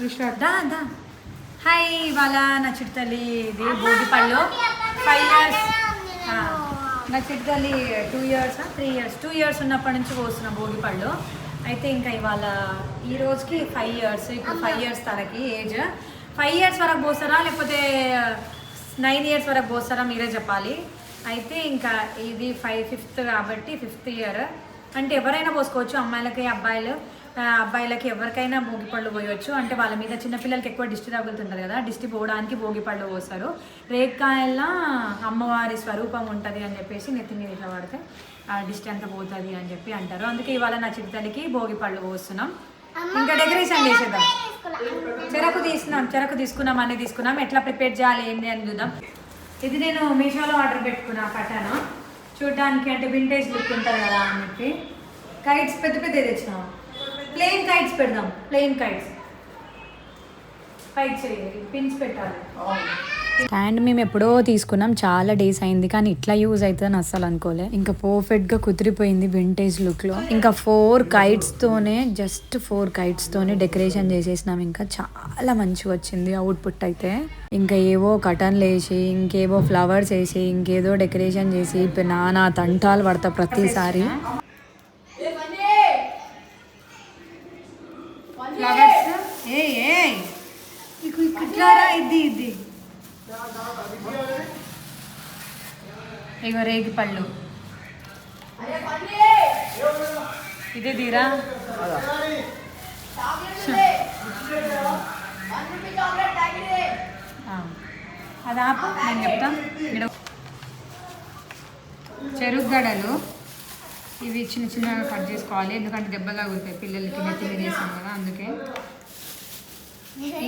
విశ్వాస్ దా దా. Hi ఇవాళ నా చిట్టలి ఇది భోగిపళ్ళు ఫైవ్ ఇయర్స్ నా చిట్టలి two years three years two years ఉన్నప్పటి నుంచి పోస్తున్న భోగిపళ్ళు అయితే ఇంకా ఇవాళ ఈ రోజుకి ఫైవ్ ఇయర్స్ ఇప్పుడు ఫైవ్ ఇయర్స్ తనకి ఏజ్ ఫైవ్ ఇయర్స్ వరకు పోస్తారా? లేకపోతే నైన్ ఇయర్స్ వరకు పోస్తారా? మీరే చెప్పాలి. అయితే ఇంకా ఇది ఫైవ్ ఫిఫ్త్ కాబట్టి ఫిఫ్త్ ఇయర్ అంటే ఎవరైనా పోసుకోవచ్చు అమ్మాయిలకి అబ్బాయిలు. అబ్బాయిలకి ఎవరికైనా భోగిపళ్ళు పోయొచ్చు. అంటే వాళ్ళ మీద చిన్నపిల్లలకి ఎక్కువ దిష్టి తగులుతుంటుంది కదా దిష్టి పోవడానికి భోగిపళ్ళు పోస్తారు. రేకాయల్లో అమ్మవారి స్వరూపం ఉంటుంది అని చెప్పేసి నెత్తి మీద ఇట్లా పడితే ఆ దిష్టి అంతా పోతుంది అని చెప్పి అంటారు. అందుకే ఇవాళ నా చిట్టలికి భోగిపళ్ళు పోస్తున్నాం. ఇంకా డెకరేషన్ చేసేద్దాం. చెరకు తీసుకున్నాం చెరకు తీసుకున్నాం అన్నీ తీసుకున్నాం. ఎట్లా ప్రిపేర్ చేయాలి ఏంటి అని చూద్దాం. ఇది నేను మీషోలో ఆర్డర్ పెట్టుకున్నా కట్టాను చూడడానికి అంటే వింటేజ్ లుక్ ఉంటుంది కదా అని చెప్పి కైట్స్ పెద్ద పెద్ద తెచ్చినాం. ప్లెయిన్ కైట్స్ పెడదాం. ప్లెయిన్ కైట్స్ కైట్స్ పిన్స్ పెట్టాలి. స్టాండ్ మేము ఎప్పుడో తీసుకున్నాం. చాలా డేస్ అయింది. కానీ ఇట్లా యూజ్ అవుతుందని అస్సలు అనుకోలే. ఇంకా పర్ఫెక్ట్గా కుదిరిపోయింది వింటేజ్ లుక్లో. ఇంకా ఫోర్ కైట్స్ తోనే జస్ట్ ఫోర్ కైట్స్ తోనే డెకరేషన్ చేసేసినాం. ఇంకా చాలా మంచిగా వచ్చింది అవుట్పుట్ అయితే. ఇంకా ఏవో కటన్లు వేసి ఇంకేవో ఫ్లవర్స్ వేసి ఇంకేదో డెకరేషన్ చేసి నానా తంటాలు పడతా ప్రతిసారి. ఫ్లవర్స్ ఏ ఏ ఇకు ఇట్లా రా, ఇది ఇది. ఇగో రేగి పళ్ళు. ఇది తీరా. అది. ఆపు నేను చెప్తా. ఇక్కడ చెరుకు గడలు. ఇవి చిన్న చిన్నగా కట్ చేసుకోవాలి. ఎందుకంటే దెబ్బలా తగులుతాయి పిల్లలకి నెత్తి మీద వేసాం కదా అందుకే.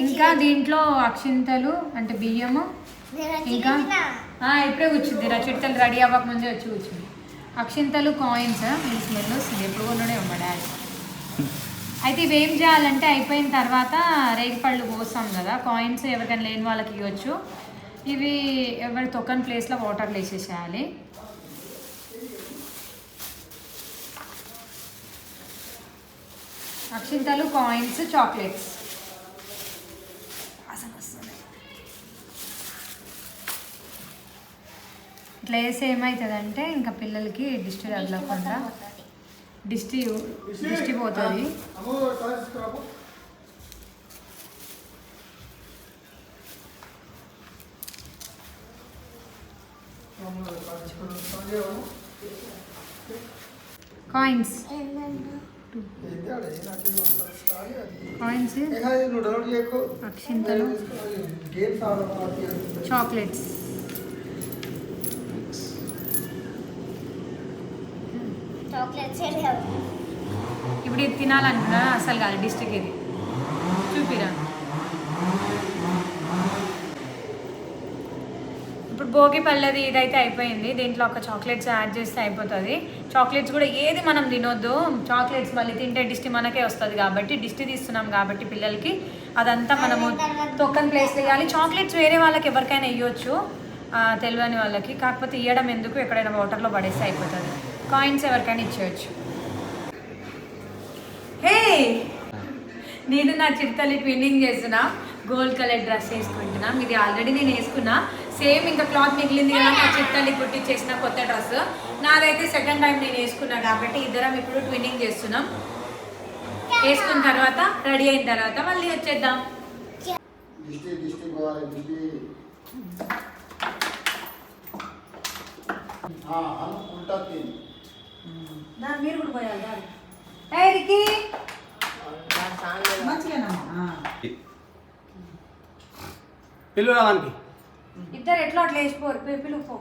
ఇంకా దీంట్లో అక్షింతలు అంటే బియ్యము. ఇంకా? ఇప్పుడే కూర్చుంది. రా రెడీ అవ్వక ముందే వచ్చి కూర్చుంది. అక్షింతలు కాయిన్స్ మీ స్మెల్ వస్తుంది. ఎప్పుడు కొన్నాడే మా డాడీ. అయితే ఇవేం చేయాలంటే అయిపోయిన తర్వాత రేగిపళ్ళు పోస్తాం కదా. కాయిన్స్ ఎవరికైనా లేని వాళ్ళకి ఇవ్వచ్చు. ఇవి ఎవరి తొక్కని ప్లేస్లో వాటర్లో వేసేసేయాలి. అక్షింతలు కాయిన్స్ చాక్లెట్స్ వాసన వస్తుంది. ఇట్లా వేస్తే ఏమవుతుందంటే ఇంకా పిల్లలకి దిష్టి తగలకుండా దిష్టి దిష్టి? పోతుంది. కాయిన్స్ కాయిన్స్ అక్షింతలు. చాక్లెట్స్ ఇప్పుడు ఇది తినాలనుకున్నా అసలు కాదు డిస్ట్రిక్ట్ ఇది. చూపిరా. ఇప్పుడు భోగి పల్లెది ఇదైతే అయిపోయింది. దీంట్లో ఒక చాక్లెట్స్ యాడ్ చేస్తే అయిపోతుంది. చాక్లెట్స్ కూడా ఏది మనం తినొద్దు. చాక్లెట్స్ మళ్ళీ తింటే డిస్టి మనకే వస్తుంది కాబట్టి డిస్టి తీస్తున్నాం కాబట్టి పిల్లలకి అదంతా మనము తొక్కని ప్లేస్ వేయాలి చాక్లెట్స్ వేరే వాళ్ళకి ఎవరికైనా ఇవ్వచ్చు తెలియని వాళ్ళకి. కాకపోతే ఇవ్వడం ఎందుకు? ఎక్కడైనా వాటర్లో పడేస్తే అయిపోతుంది. కాయిన్స్ ఎవరికైనా ఇచ్చేయచ్చు. హే నేను నా చిట్టలి ట్విన్నింగ్ చేస్తున్నా. గోల్డ్ కలర్ డ్రెస్ వేసుకుంటున్నా. ఇది ఆల్రెడీ నేను వేసుకున్నా. సేమ్ ఇంకా క్లాత్ మిగిలింది కదా నా చిట్టలి కుట్టించేసిన కొత్త డ్రెస్. నాదైతే సెకండ్ టైం నేను వేసుకున్నా కాబట్టి ఇద్దరం ఇప్పుడు ట్విన్నింగ్ చేస్తున్నాం. వేసుకున్న తర్వాత రెడీ అయిన తర్వాత మళ్ళీ వచ్చేద్దాం. దాని మీరు కూడా పోయాలి ఏరికి పిల్లు రావానికి ఇద్దరు ఎట్లా అట్లా వేసిపోరు? పిలుపు పో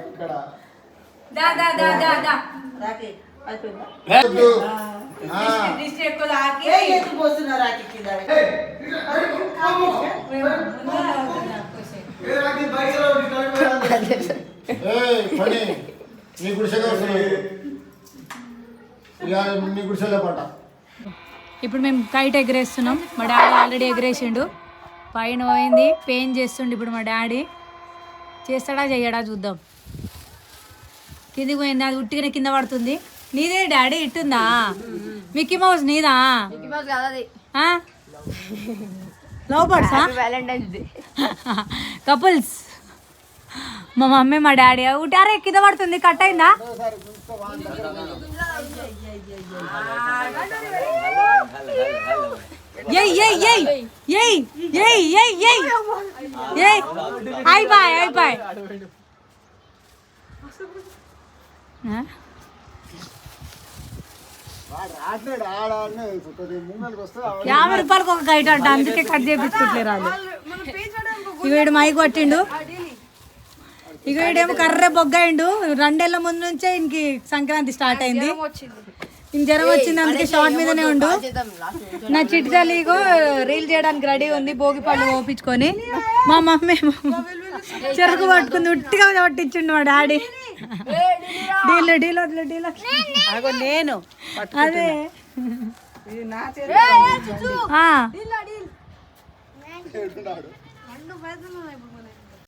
ఇక్కడ. దా దా దా దా దా. దిష్టి ఎక్కువ తాకి. రాకి కింద? నీ నీ గుడిసెలో పడ్డా. ఇప్పుడు మేము కైట్ ఎగరేస్తున్నాం. మా డాడీ ఆల్రెడీ ఎగరేసిండు. పైన పోయింది పెయిన్ చేస్తుండు ఇప్పుడు మా డాడీ. చేస్తాడా చెయ్యడా చూద్దాం. కిందికి పోయింది అది ఉట్టిగానే కింద పడుతుంది. నీదే డాడీ ఇట్టుందా మిక్కీ మౌస్ నీదా లవ్ బర్డ్స్ కపుల్స్ మా మమ్మీ మా డాడీ ఉటారే కింద పడుతుంది కట్ అయిందా అయిపోయి అయిపోయి యాభై రూపాయలకు ఒక కైట్ అంట అందుకే కట్ చేయించుకుంటలేరు వాళ్ళు. ఇక వీడు మైక్ కొట్టిండు. ఇక వీడేమో కర్ర బొగ్గాయిండు. రెండేళ్ళ ముందు నుంచే ఇంకి సంక్రాంతి స్టార్ట్ అయింది. జ్వరం వచ్చింది అందుకే షార్ట్ మీదనే ఉండు. నా చిట్టాలి ఇగో రీల్ చేయడానికి రెడీ ఉంది భోగి పళ్ళు ఓపించుకొని మా మమ్మీ చెరుకు పట్టుకుంది ఉట్టిగా పట్టించిండు మా డాడీ. డీల్ డీల్ వదిలే డీల్. అగో నేను అదే. ఆ.